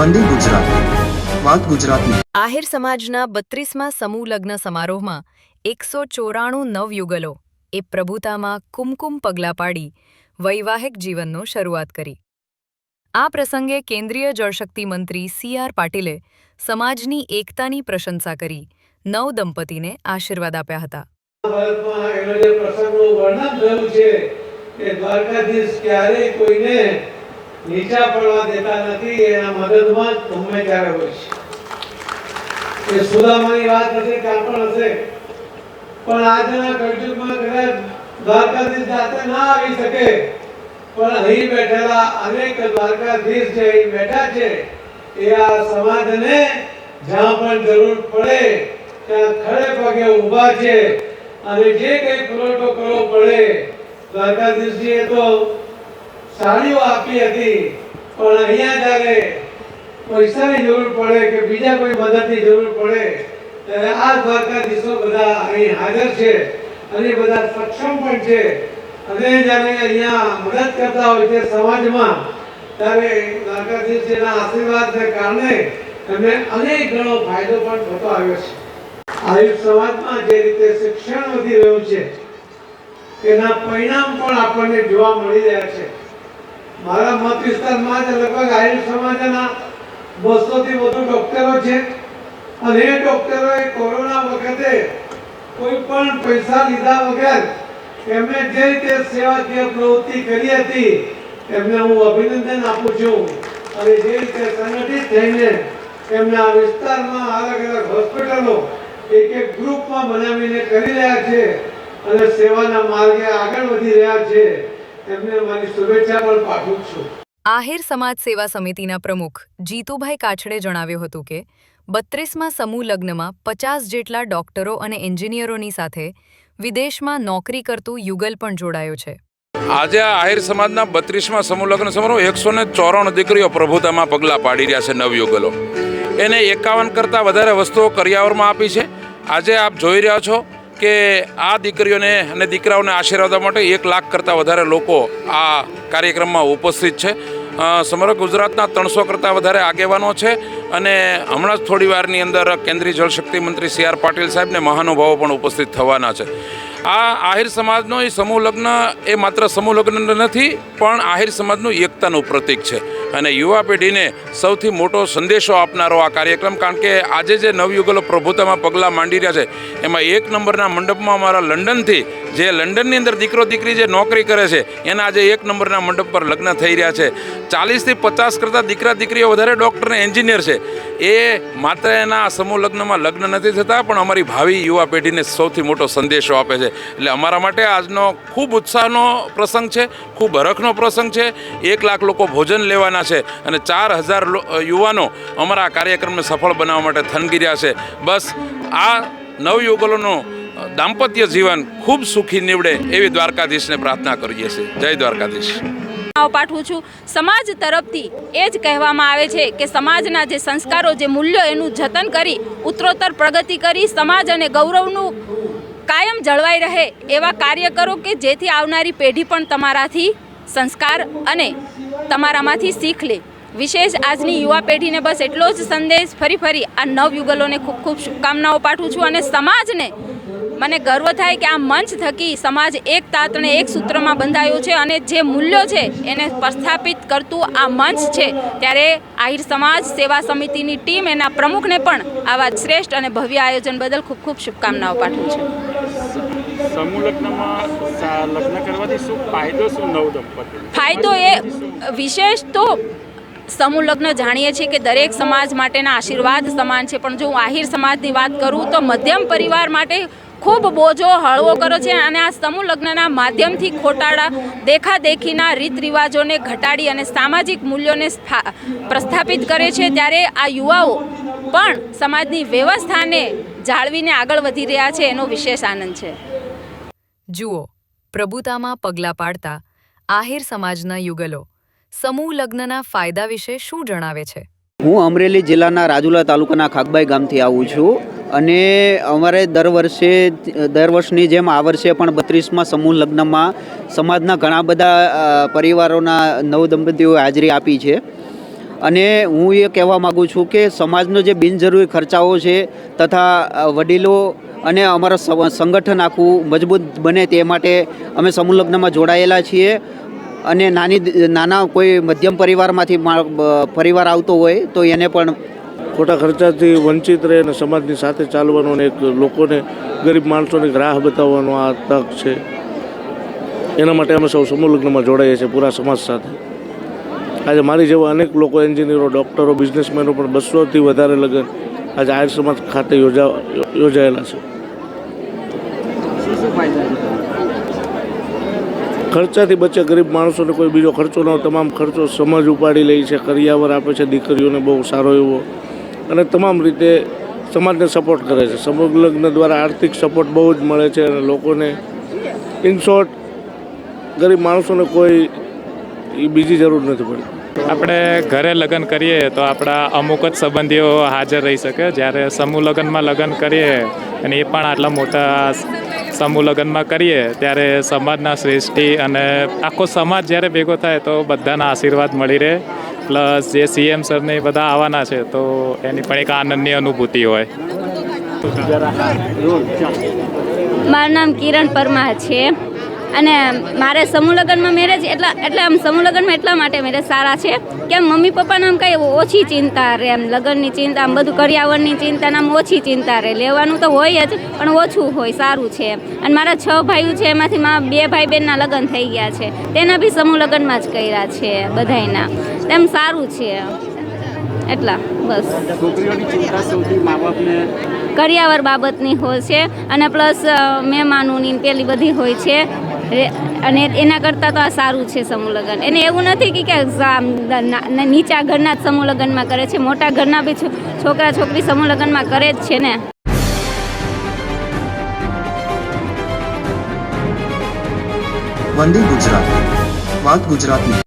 વંદે ગુજરાત. વાત ગુજરાતની આહિર સમાજના બત્રીસમાં સમૂહ લગ્ન સમારોહમાં એકસો ચોરાણું નવયુગલો એ પ્રભુતામાં કુમકુમ પગલાં પાડી વૈવાહિક જીવનનો શરૂઆત કરી. આ પ્રસંગે કેન્દ્રીય જળશક્તિ મંત્રી સી આર પાટીલે સમાજની એકતાની પ્રશંસા કરી નવ દંપતીને આશીર્વાદ આપ્યા હતા. ભારતમાં એનો જે પ્રસંગનું વર્ણન થયું છે કે દ્વારકાધીશ ક્યારેય કોઈને નીચા પડવા દેતા નથી, એના મદદમાં જ ત્યારે હોય છે. એ સુદામાની વાત હશે કાં પણ હશે. પણ આજના કળયુગમાં કદાચ દ્વારકાધીશ જાતે ના આવી શકે. પણ અહીં બેઠેલા અનેક દ્વારકાધીશ જે અહીં બેઠા છે, એ આ સમાજને જ્યાં પણ જરૂર પડે, ત્યાં ખડે પગે ઊભા છે. અને જે કંઈ પુરવઠો કરવો પડે, દ્વારકાધીશજીએ તો સાડીઓ આપી હતી. પણ અહીંયા જ્યારે પૈસાની જરૂર પડે કે બીજા કોઈ મદદની જરૂર પડે, ત્યારે આ દ્વારકાધીશો બધા અહીં હાજર છે અને બધા સક્ષમ પણ છે. અને જ્યારે અહીંયા મદદ કરતા હોય છે સમાજમાં, ત્યારે દ્વારકાધીશજીના આશીર્વાદને કારણે એમને અનેક ગણો ફાયદો પણ થતો આવ્યો છે. આયુષ સમાજમાં જે રીતે શિક્ષણ વધી રહ્યું છે એના પરિણામ પણ આપણને જોવા મળી રહ્યા છે. મારા મત વિસ્તારમાં જ લગભગ આયુષ સમાજના બસો થી વધુ ડોક્ટરો છે. અને એ ડોક્ટરોએ કોરોના વખતે કોઈ પણ પૈસા લીધા વગર એમને જે રીતે સેવાકીય પ્રવૃત્તિ કરી હતી, એમને હું અભિનંદન આપું છું. અને જે રીતે સંગઠિત થઈને એમના વિસ્તારમાં અલગ અલગ હોસ્પિટલો એક એક ગ્રુપમાં બનાવીને કરી રહ્યા છે અને સેવાના માર્ગે આગળ વધી રહ્યા છે. એમને મારી શુભેચ્છા પણ પાઠવું છું. આહિર સમાજ સેવા સમિતિના પ્રમુખ જીતુભાઈ કાછડે જણાવ્યું હતું કે બત્રીસમાં સમૂહ લગ્નમાં પચાસ જેટલા ડોક્ટરો અને એન્જિનિયરોની સાથે વિદેશમાં નોકરી કરતું યુગલ પણ જોડાયો છે. આજે આ આહિર સમાજના બત્રીસમાં સમૂહ લગ્ન સમારોહ એકસો ને ચોરાણું દીકરીઓ પ્રભુતામાં પગલાં પાડી રહ્યા છે નવયુગલો. એને એકાવન કરતાં વધારે વસ્તુઓ કરિયાવરમાં આપી છે. આજે આપ જોઈ રહ્યા છો કે આ દીકરીઓને અને દીકરાઓને આશીર્વાદ માટે એક લાખ કરતાં વધારે લોકો આ કાર્યક્રમમાં ઉપસ્થિત છે. સમગ્ર ગુજરાતના ત્રણસો કરતાં વધારે આગેવાનો છે અને હમણાં જ થોડી વારની અંદર કેન્દ્રીય જળશક્તિ મંત્રી સી આર પાટીલ સાહેબને મહાનુભાવો પણ ઉપસ્થિત થવાના છે. આ આહિર સમાજનો એ સમૂહ લગ્ન એ માત્ર સમૂહ લગ્ન નથી, પણ આહિર સમાજનું એકતાનું પ્રતીક છે. અને યુવા પેઢીને સૌથી મોટો સંદેશો આપનારો આ કાર્યક્રમ, કારણ કે આજે જે નવયુગલો પ્રભુતામાં પગલાં માંડી રહ્યા છે, એમાં એક નંબરના મંડપમાં અમારા લંડનથી, જે લંડનની અંદર દીકરો દીકરી જે નોકરી કરે છે, એના આજે એક નંબરના મંડપ પર લગ્ન થઈ રહ્યા છે. ચાલીસથી પચાસ કરતાં દીકરા દીકરીઓ વધારે ડૉક્ટર ને એન્જિનિયર છે. એ માત્ર એના સમૂહ લગ્નમાં લગ્ન નથી થતા, પણ અમારી ભાવિ યુવા પેઢીને સૌથી મોટો સંદેશો આપે છે. એટલે અમારા માટે આજનો ખૂબ ઉત્સાહનો પ્રસંગ છે, ખૂબ હરખનો પ્રસંગ છે. એક લાખ લોકો ભોજન લેવાના છે અને ચાર હજાર યુવાનો અમારા આ કાર્યક્રમને સફળ બનાવવા માટે થનગીર્યા છે. બસ આ નવયુગલોનું દાંપત્ય જીવન ખૂબ સુખી નીવડે એવી દ્વારકાધીશને પ્રાર્થના કરીએ છીએ. જય દ્વારકાધીશ. પાઠવું છું. સમાજ તરફથી એ જ કહેવામાં આવે છે કે સમાજના જે સંસ્કારો, જે મૂલ્યો એનું જતન કરી, ઉત્તરોત્તર પ્રગતિ કરી, સમાજ અને ગૌરવનું કાયમ જળવાઈ રહે એવા કાર્ય કરો કે જેથી આવનારી પેઢી પણ તમારાથી સંસ્કાર અને તમારામાંથી શીખ લે. વિશેષ આજની યુવા પેઢીને બસ એટલો જ સંદેશ. ફરી ફરી આ નવયુગલોને ખૂબ ખૂબ શુભકામનાઓ પાઠવું છું અને સમાજને મને ગર્વ થાય કે આ મંચ થકી સમાજ એક તાતણે એક સૂત્રમાં બંધાયો છે અને જે મૂલ્યો છે એને પ્રસ્થાપિત કરતું આ મંચ છે. ત્યારે આહિર સમાજ સેવા સમિતિની ટીમ એના પ્રમુખને પણ આવા શ્રેષ્ઠ અને ભવ્ય આયોજન બદલ ખૂબ ખૂબ શુભકામનાઓ પાઠવું છું. સમૂહ લગ્નમાં લગ્ન કરવાથી શું ફાયદો શું નવ દંપતી? ફાયદો એ વિશેષ તો સમૂહ લગ્ન જાણીએ છીએ કે દરેક સમાજ માટેના આશીર્વાદ સમાન છે. પણ જો હું આહિર સમાજની વાત કરું તો મધ્યમ પરિવાર માટે ખૂબ બોજો હળવો કરો છે અને આ સમૂહ લગ્નના માધ્યમથી ખોટાળા દેખાદેખીના રીત રિવાજોને ઘટાડી અને સામાજિક મૂલ્યોને સ્થા- પ્રસ્થાપિત કરે છે. ત્યારે આ યુવાઓ પણ સમાજની વ્યવસ્થાને જાળવીને આગળ વધી રહ્યા છે. એનો વિશેષ આનંદ છે. જુઓ પ્રભુતામાં પગલાં પાડતા આહિર સમાજના યુગલો સમૂહ લગ્નના ફાયદા વિશે શું જણાવે છે? હું અમરેલી જિલ્લાના રાજુલા તાલુકાના ખાગબાઈ ગામથી આવું છું. અને અમારે દર વર્ષે, દર વર્ષની જેમ આ વર્ષે પણ બત્રીસમાં સમૂહ લગ્નમાં સમાજના ઘણા બધા પરિવારોના નવ દંપતીઓએ હાજરી આપી છે. અને હું એ કહેવા માગું છું કે સમાજનો જે બિનજરૂરી ખર્ચાઓ છે તથા વડીલો અને અમારા સંગઠન આખું મજબૂત બને તે માટે અમે સમૂહ લગ્નમાં જોડાયેલા છીએ. અને નાની, નાના કોઈ મધ્યમ પરિવારમાંથી પરિવાર આવતો હોય તો એને પણ ખોટા ખર્ચાથી વંચિત રહે અને સમાજની સાથે ચાલવાનો અને એક લોકોને, ગરીબ માણસોને રાહ બતાવવાનો આ તક છે. એના માટે અમે સૌ સમૂહલગ્નમાં જોડાઈએ છીએ પૂરા સમાજ સાથે. આજે મારી જેવા અનેક લોકો, એન્જિનિયરો, ડૉક્ટરો, બિઝનેસમેનો પણ બસોથી વધારે લગ્ન આજે આયર સમાજ ખાતે યોજા, યોજાયેલા છે. ખર્ચાથી બચે ગરીબ માણસોને કોઈ બીજો ખર્ચો ન તમામ ખર્ચો સમજ ઉપાડી લે છે, કરિયાવર આપે છે, દીકરીઓને બહુ સારો એવો અને તમામ રીતે સમાજને સપોર્ટ કરે છે. સમૂહ લગ્ન દ્વારા આર્થિક સપોર્ટ બહુ જ મળે છે અને લોકોને ઇન શોર્ટ ગરીબ માણસોને કોઈ એ બીજી જરૂર નથી પડતી. આપણે ઘરે લગ્ન કરીએ તો આપણા અમુક જ સંબંધીઓ હાજર રહી શકે. જ્યારે સમૂહ લગ્નમાં લગ્ન કરીએ અને એ પણ આટલા મોટા સમૂહ લગ્નમાં કરીએ, ત્યારે સમાજના શ્રેષ્ઠી અને આખો સમાજ જ્યારે ભેગો થાય તો બધાના આશીર્વાદ મળી રહે. પ્લસ જે સીએમ સરને બધા આવવાના છે, તો એની પણ એક આનંદની અનુભૂતિ હોય. મારું નામ કિરણ પરમાર છે. અને મારે સમૂહ લગ્નમાં મેરેજ એટલા એટલે આમ સમૂહ લગ્નમાં એટલા માટે મેરેજ સારા છે. કે મમ્મી પપ્પાને આમ કંઈ ઓછી ચિંતા રહે એમ લગ્નની ચિંતા આમ બધું કરિયાવરની ચિંતા આમ ઓછી ચિંતા રહે. લેવાનું તો હોય જ પણ ઓછું હોય સારું છે અને મારા છ ભાઈઓ છે એમાંથી મારા બે ભાઈ બહેનના લગ્ન થઈ ગયા છે. તેના બી સમૂહ લગ્નમાં જ કર્યા છે બધાયના. તેમ સારું છે. એટલા બસ. કરિયાવર બાબતની હોય છે. અને પ્લસ મહેમાનોની પેલી બધી હોય છે. અને એના કરતાં તો આ સારું છે સમૂહ લગ્ન એને એવું નથી કે નીચા ઘરના જ સમૂહ લગ્નમાં કરે છે. મોટા ઘરના બી છોકરા છોકરી સમૂહ લગ્નમાં કરે જ છે ને. વંદે ગુજરાત. વાત ગુજરાતની